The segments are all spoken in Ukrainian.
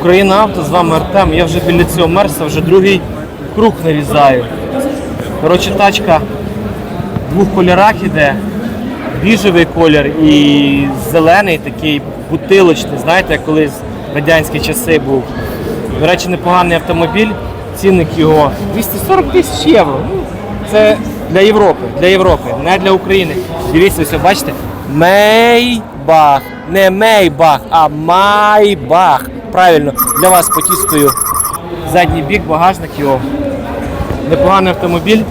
Україна авто, з вами Артем. Я вже біля цього мерса вже другий круг нарізаю. Коротше, тачка в двох кольорах іде. Біжевий колір і зелений такий бутилочний, знаєте, як колись в радянські часи був. До речі, непоганий автомобіль, цінник його 240 тисяч євро. Ну, Це для Європи, для Європи, не для України. Дивіться, ось бачите, Мейбах. Не Мейбах, а Майбах. Правильно, для вас потістую задній бік, багажник його. Непоганий автомобіль.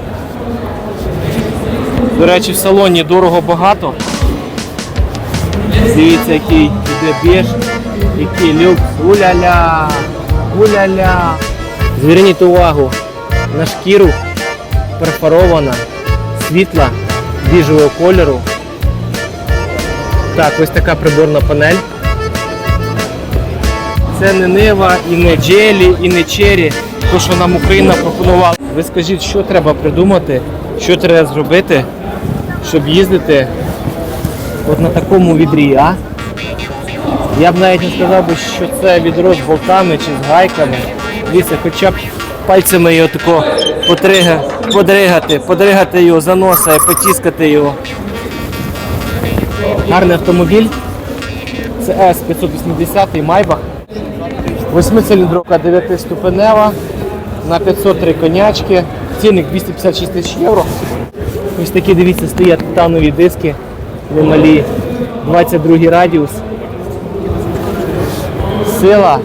До речі, в салоні дорого багато. Дивіться, який іде біж, який люкс. Уля-ля! Уля-ля! Зверніть увагу на шкіру перфорована, світла, біжевого кольору. Так, ось така приборна панель. Це не Нива, і не Джелі, і не Чері, то, що нам Україна пропонувала. Ви скажіть, що треба придумати, що треба зробити, щоб їздити от на такому відрі, а? Я б навіть не сказав би, що це відро з болтами чи з гайками. Дивіться, хоча б пальцями його тако потрига, подригати, подригати його за носа і потіскати його. Гарний автомобіль. Це С580 Майбах. Восьмициліндровка 9-ступенева на 503 конячки. Цінник 256 тисяч євро. Ось такі, дивіться, стоять титанові диски немалі. 22 радіус. Сила